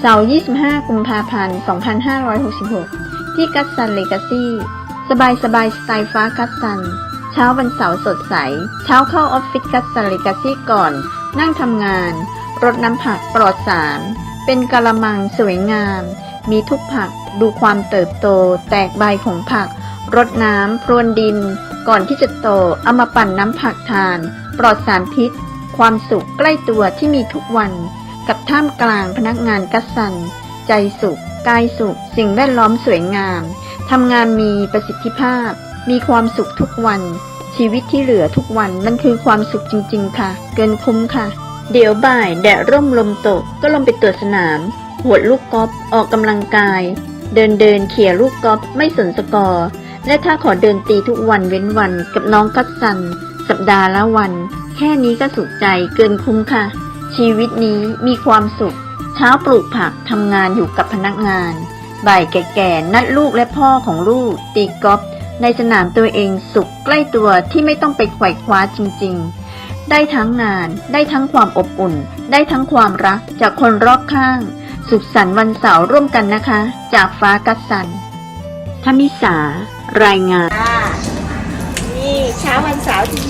เสาร์25 กุมภาพันธ์ 2566 ที่กัสซันเลกาซี่ สบายสบายสไตล์ฟ้ากัสซัน เช้าวันเสาร์สดใส เช้าเข้าออฟฟิศกัสซันเลกาซี่ก่อน นั่งทำงาน รดน้ำผักปลอดสาร เป็นกะละมังสวยงาม มีทุกผัก ดูความเติบโต แตกใบของผัก รดน้ำ พรวนดิน ก่อนที่จะโต เอามาปั่นน้ำผักทาน ปลอดสารพิษ ความสุขใกล้ตัวที่มีทุกวัน กับท่ามกลางพนักงานกัสซัน ใจสุข กายสุข สิ่งแวดล้อมสวยงาม ทำงานมีประสิทธิภาพ มีความสุขทุกวัน ชีวิตที่เหลือทุกวันมันคือความสุขจริง ๆ ค่ะ เกินคุ้มค่ะ เดี๋ยวบ่ายแดดร่มลมตกก็ลงไปตรวจสนามหวดลูกกอล์ฟออกกำลังกาย เดินเดินเขี่ยลูกกอล์ฟไม่สนสกอร์ และถ้าขอเดินตีทุกวันเว้นวันกับน้องกัสซัน สัปดาห์ละวัน แค่นี้ก็สุขใจเกินคุ้มค่ะ ชีวิตนี้มีความสุข เช้าปลูกผักทำงานอยู่กับพนักงาน บ่ายแก่ๆนัดลูกและพ่อของลูก ตีกอล์ฟในสนามตัวเองสุขใกล้ตัวที่ไม่ต้องไปไขว่คว้าจริง ๆ ได้ทั้งงาน ได้ทั้งความอบอุ่น ได้ทั้งความรักจากคนรอบข้าง สุขสันต์วันเสาร์ร่วมกันนะคะ จากฟ้ากัสสันธมิสา รายงาน นี่เช้าวันเสาร์ที่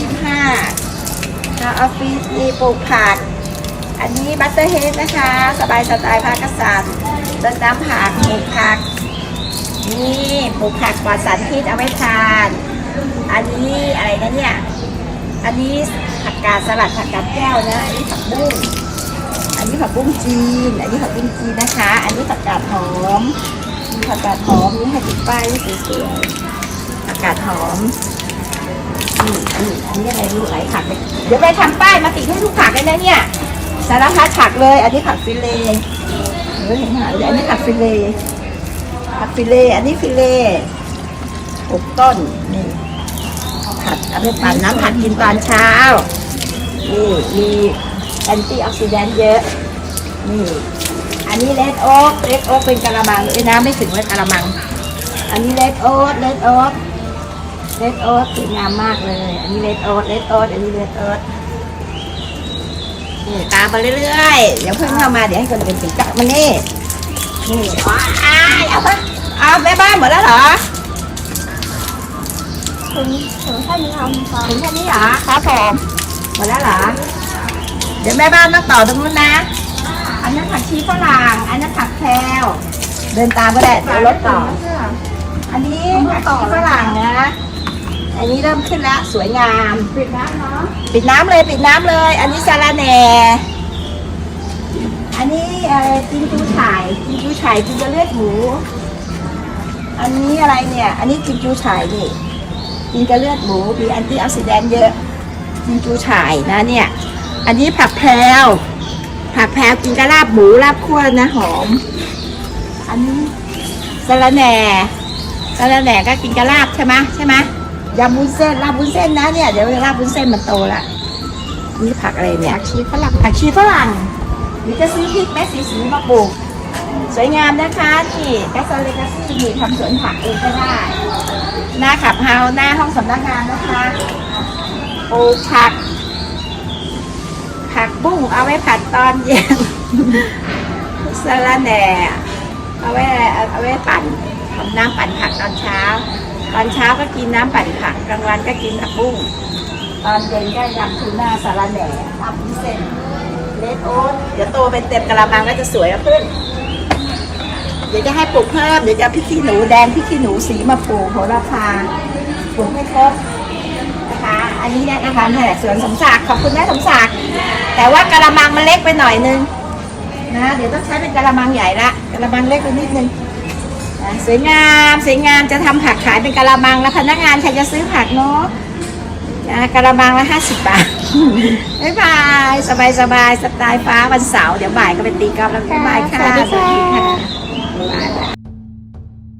25ชาวออฟฟิศมีปลูกผัก อันนี้บัตเตอร์เฮดนะคะ สบายสไตล์ภาคกษัตริย์เดินน้ำผักปลูผัก นี่ปลูกผักปลอดสารพิษเอาไว้ทาน อันนี้อะไรนะเนี่ย อันนี้ผักกาดสลัดผักกาดแก้วนะอันนี้ผักบุ้งอันนี้ผักบุ้งจีน อันนี้ผักบุ้งจีนนะคะ อันนี้ผักกาดหอมมีผักกาดหอมนี่ให้ติดป้ายไว้สวยๆอากกาศหอมอันนี้อะไรรู้หลายผักเลยเดี๋ยวไปทำป้ายมาติดให้ทุกผักเลยนะเนี่ย สารพัดผักเลย อันนี้ผักฟิเลเออเห็นหาอันนี้ผักฟิเลผักฟิเล อันนี้ฟิเลหกต้นนี่ผัดเอาไปปั่นน้ำผัดกินตอนเช้า นี่มีแอนตี้ออกซิแดนต์เยอะ นี่ อันนี้เลดโอ๊กเลดโอ๊กเป็นกะละมังเลยนะไม่ถึงว่ากะละมัง อันนี้เลดโอ๊ตเลดโอ๊ตเลดโอ๊ตสวยงามมากเลย อันนี้เลดโอ๊ตเลดโอ๊ตอันนี้เลดโอ๊ต นี่ตามไปเรื่อยๆเดี๋ยวเพิ่งเข้ามาเดี๋ยวให้คนอื่นถึงจับมันนี่นี่ว้ายเอาไปเอาแม่บ้านหมดแล้วเหรอถึงถึงแค่นี้ทำถึงแค่นี้เหรอครับผมหมดแล้วเหรอเดี๋ยวแม่บ้านต้องต่อตรงนู้นนะอันนั้นผักชีฝรั่งอันนั้นผักแพรวเดินตามก็ได้เดี๋ยวรถต่อ อันนี้ผักชีฝรั่งนะ อันนี้เริ่มขึ้นแล้วสวยงาม ปิดน้ำเนาะปิดน้ำเลยปิดน้ำเลย อันนี้สาลาแหน่อันนี้อะไรจินจูฉ่ายจินจูฉ่ายจินจะเลือดหมู อันนี้อะไรเนี่ย อันนี้จินจูฉ่ายนี่จินจะเลือดหมูมีแอนตี้ออกซิแดนต์เยอะจินจูฉ่ายนะเนี่ย อันนี้ผักแพรวผักแพรวกินกับลาบหมูลาบคั่วนะหอม อันนี้สะระแหน่สะระแหน่ก็กินกับลาบใช่ไหมใช่ไหม ยำวุ้นเส้นลาบวุ้นเส้นนะเนี่ยเดี๋ยวลาบวุ้นเส้นมันโตละนี่ผักอะไรเนี่ยผักชีฝรั่งผักชีฝรั่งหรือจะซื้อพริกแม่สีสีมาปลูกสวยงามนะคะนี่แกสเลกาซี่นี่ทำสวนผักเองก็ได้หน้าขับเฮาหน้าห้องสำนักงานนะคะปลูกผัก ผักบุ้งเอาไว้ผัดตอนเย็นสะระแหน่เอาไว้อะไรเอาไว้ปั่นทำน้ำปั่นผักตอนเช้า ตอนเช้าก็กินน้ำปั่นผักกลางวันก็กินผักบุ้งตอนเย็นก็ยำทูน่าสะระแหน่ทำวุ้นเส้นเลดโอ๊ตเดี๋ยวโตเป็นเต็มกระมังก็จะสวยขึ้น เดี๋ยวจะให้ปลูกเพิ่มเดี๋ยวจะเอาพริกขี้หนูแดงพริกขี้หนูสีมาปลูกโหระพาปลูกให้ครบนะคะ อันนี้เนี่ยนะคะเนี่ยแหละสวนสมศักดิ์ขอบคุณแม่สมศักดิ์แต่ว่ากระมังมันเล็กไปหน่อยนึงนะเดี๋ยวต้องใช้เป็นกระมังใหญ่ละกระมังเล็กไปนิดนึงนะ สวยงามสวยงามจะทำผักขายเป็นกระมังแล้วพนักงานใครจะซื้อผักเนาะนะกระมังละห้าสิบบาทบ๊ายบายสบายสบายสไตล์ฟ้าวันเสาร์เดี๋ยวบ่ายก็ไปตีกอล์ฟแล้วบ๊ายบายค่ะสวัสดีค่ะบ๊ายบาย